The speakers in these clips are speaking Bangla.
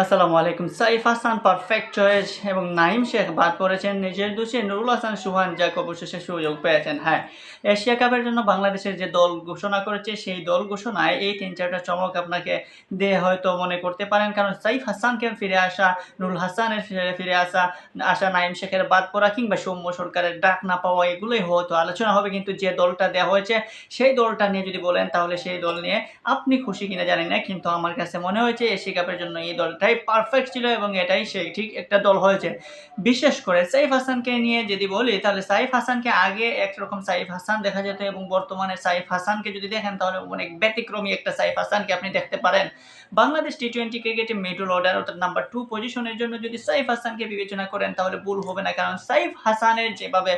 আসসালামু আলাইকুম। সাইফ হাসান পারফেক্ট চয়েস এবং নাইম শেখ বাদ পড়েছেন নিজের দোষে। নুরুল হাসান, সুহান যাক অবশেষে সুযোগ পেয়েছেন। হ্যাঁ এশিয়া কাপের জন্য বাংলাদেশের যে দল ঘোষণা করেছে, সেই দল ঘোষণায় এই তিন চারটা চমক আপনাকে দিয়ে হয়তো মনে করতে পারেন। কারণ সাইফ হাসানকে ফিরে আসা, নুরুল হাসানের ফিরে আসা আসা নাইম শেখের বাদ পড়া কিংবা সৌম্য সরকারের ডাক না পাওয়া, এগুলোই হয়তো আলোচনা হবে। কিন্তু যে দলটা দেওয়া হয়েছে, সেই দলটা নিয়ে যদি বলেন, তাহলে সেই দল নিয়ে আপনি খুশি কিনা জানি না। কিন্তু আমার কাছে মনে হয়েছে, এশিয়া কাপের জন্য এই দলটাই পারফেক্ট ছিল এবং এটাই সেই ঠিক একটা দল হয়েছে। বিশেষ করে সাইফ হাসানকে নিয়ে যদি বলি, তাহলে সাইফ হাসানকে আগে একরকম সাইফ হাসান দেখা যেত এবং বর্তমানে সাইফ হাসানকে যদি দেখেন, তাহলে অনেক ব্যতিক্রমী একটা সাইফ হাসানকে আপনি দেখতে পারেন। বাংলাদেশ টি টোয়েন্টি ক্রিকেটে মিডল অর্ডার অর্থাৎ নাম্বার টু পজিশনের জন্য যদি সাইফ হাসানকে বিবেচনা করেন, তাহলে ভুল হবে না। কারণ সাইফ হাসানের যেভাবে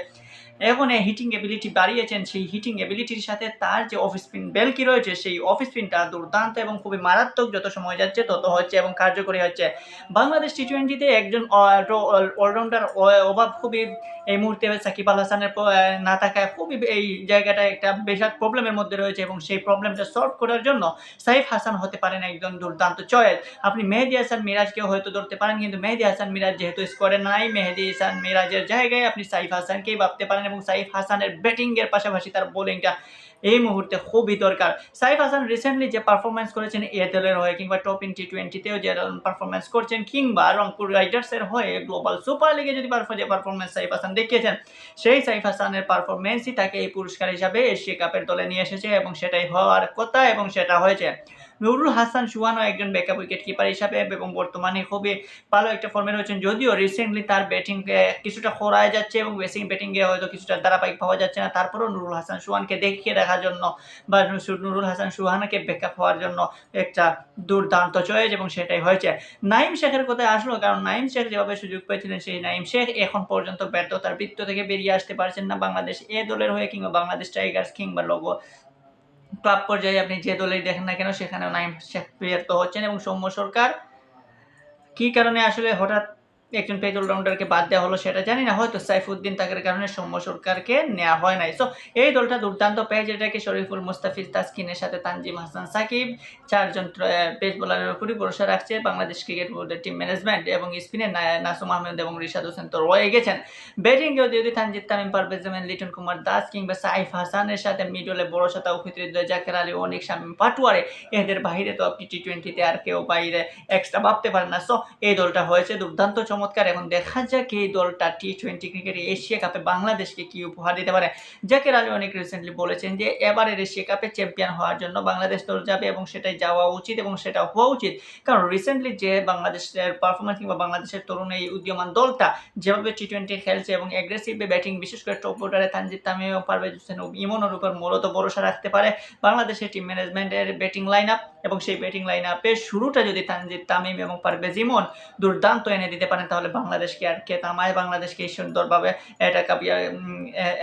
এখন হিটিং এবিলিটি বাড়িয়েছেন, সেই হিটিং এবিলিটির সাথে তার যে অফ স্পিন বেলকি রয়েছে, সেই অফ স্পিনটা দুর্দান্ত এবং খুবই মারাত্মক যত সময় যাচ্ছে, তত হচ্ছে এবং কার্যকরী হচ্ছে। বাংলাদেশ টি টোয়েন্টিতে একজন অলরাউন্ডার অভাব খুবই এই মুহূর্তে সাকিব আল হাসানের না থাকায় খুবই এই জায়গাটা একটা বেশার প্রবলেমের মধ্যে রয়েছে এবং সেই প্রবলেমটা সলভ করার জন্য সাইফ হাসান হতে পারেন একজন দুর্দান্ত চয়েস আপনি মেহেদি হাসান মিরাজকেও হয়তো ধরতে পারেন, কিন্তু মেহেদি হাসান মিরাজ যেহেতু স্কোরে নাই, মেহেদি হাসান মিরাজের জায়গায় আপনি সাইফ হাসানকেই ভাবতে পারেন এবং সাইফ হাসানের ব্যাটিংয়ের পাশাপাশি তার বোলিংটা এই মুহূর্তে খুবই দরকার। সাইফ হাসান রিসেন্টলি যে পারফরমেন্স করেছেন এয়ারটেলের হয়ে কিংবা টপ ইন টি টোয়েন্টিতেও যে পারফরমেন্স করছেন কিংবা রংপুর রাইডার্সের হয়ে গ্লোবাল সুপার লিগে যদি যে পারফরমেন্স সাইফ হাসান দেখিয়েছেন, সেই সাইফ হাসানের পারফরমেন্সই তাকে এই পুরস্কার হিসাবে এশিয়া কাপের দলে নিয়ে এসেছে এবং সেটাই হওয়ার কথা এবং সেটা হয়েছে। নুরুল হাসান সুহানও একজন ব্যাকআপ উইকেট কিপার হিসাবে এবং বর্তমানে খুবই ভালো একটা ফর্মে রয়েছেন। যদিও রিসেন্টলি তার ব্যাটিং কিছুটা খোরায় যাচ্ছে এবং বেসিং ব্যাটিংয়ে হয়তো কিছুটা ধারাবাহিক পাওয়া যাচ্ছে না। তারপরেও নুরুল হাসান সুহানকে দেখিয়ে রাখার জন্য বা নুরুল হাসান সুহানাকে ব্যাকআপ হওয়ার জন্য একটা দুর্দান্ত চয়েস এবং সেটাই হয়েছে। নাইম শেখের কথায় আসলো, কারণ নাইম শেখ যেভাবে সুযোগ পেয়েছিলেন, সেই নাইম শেখ এখন পর্যন্ত ব্যর্থতার বৃত্ত থেকে বেরিয়ে আসতে পারছেন না। বাংলাদেশ এ দলের হয়ে কিংবা বাংলাদেশ টাইগার্স কিংবা লোগো ক্লাব পর্যায়ে আপনি যে দলেই দেখেন না কেন, সেখানেও নাইম শেখ ব্যর্থ হচ্ছেন এবং সৌম্য সরকার। কী কারণে আসলে হঠাৎ একজন পেজ অলরাউন্ডারকে বাদ দেওয়া হলো সেটা জানি না, হয়তো সাইফুদ্দিন তাকের কারণে সৌম্য সরকারকে নেওয়া হয় নাই। সো এই দলটা দুর্দান্ত পেজ এটাকে শরীফুল মুস্তাফিজ তাসকিনের সাথে তানজিম হাসান সাকিব, চারজন পেজ বোলারের উপরই ভরসা রাখছে বাংলাদেশ ক্রিকেট বোর্ডের টিম ম্যানেজমেন্ট এবং স্পিনে নাসুম আহমেদ এবং রিশাদ হোসেন তো রয়ে গেছেন। ব্যাটিংয়েও যদি তানজিদ, তামিম পারভেজ লিটন কুমার দাস কিংবা সাইফ হাসানের সাথে মিডলে বড় সাথে উপকৃত জাকের আলী, অনেক শামীম পাটুয়ারে, এদের বাইরে তো আপনি টি টোয়েন্টিতে আর কেউ বাইরে এক্সট্রা ভাবতে পারেন না। সো এই দলটা হয়েছে দুর্দান্ত চমৎকার এখন দেখা যাক এই দলটা টি টোয়েন্টি ক্রিকেটে এশিয়া কাপে বাংলাদেশকে কি উপহার দিতে পারে। জাকের আলী অনেক রিসেন্টলি বলেছেন যে, এবারের এশিয়া কাপে চ্যাম্পিয়ন হওয়ার জন্য বাংলাদেশ দল যাবে এবং সেটাই যাওয়া উচিত এবং সেটা হওয়া উচিত। কারণ রিসেন্টলি যে বাংলাদেশের পারফরমেন্স কিংবা বাংলাদেশের তরুণ এই উদীয়মান দলটা যেভাবে টি টোয়েন্টি খেলছে এবং অ্যাগ্রেসিভে ব্যাটিং বিশেষ করে টপ অর্ডারে তানজিদ তামিম এবং পারভেজ হোসেন ইমনের উপর মূলত ভরসা রাখতে পারে বাংলাদেশের টিম ম্যানেজমেন্টের ব্যাটিং লাইন আপ এবং সেই ব্যাটিং লাইন আপের শুরুটা যদি তানজিদ তামিম এবং পারভেজ ইমন দুর্দান্ত এনে দিতে পারেন তাহলে বাংলাদেশকে আর কে তামায় বাংলাদেশকে সুন্দরভাবে এটা কাপিয়া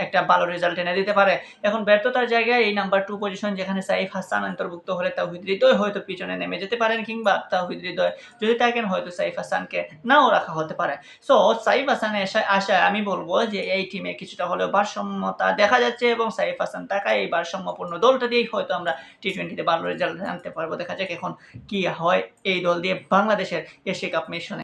একটা ভালো রেজাল্ট এনে দিতে পারে। এখন ব্যর্থতার জায়গায় এই নাম্বার টু পজিশন যেখানে সাইফ হাসান অন্তর্ভুক্ত হলে তাহিদ হৃদয় হয়তো পিছনে নেমে যেতে পারেন, কিংবা তাহিদ হৃদয় যদি থাকেন, হয়তো সাইফ হাসানকে নাও রাখা হতে পারে। সো সাইফ হাসানের আশায় আমি বলব যে এই টিমে কিছুটা হলেও ভারসাম্যতা দেখা যাচ্ছে এবং সাইফ হাসান থাকায় এই ভারসাম্যপূর্ণ দলটা দিয়েই হয়তো আমরা টি টোয়েন্টিতে ভালো রেজাল্ট আনতে পারব। দেখা যাক এখন কি হয় এই দল দিয়ে বাংলাদেশের এশিয়া কাপ মিশনে।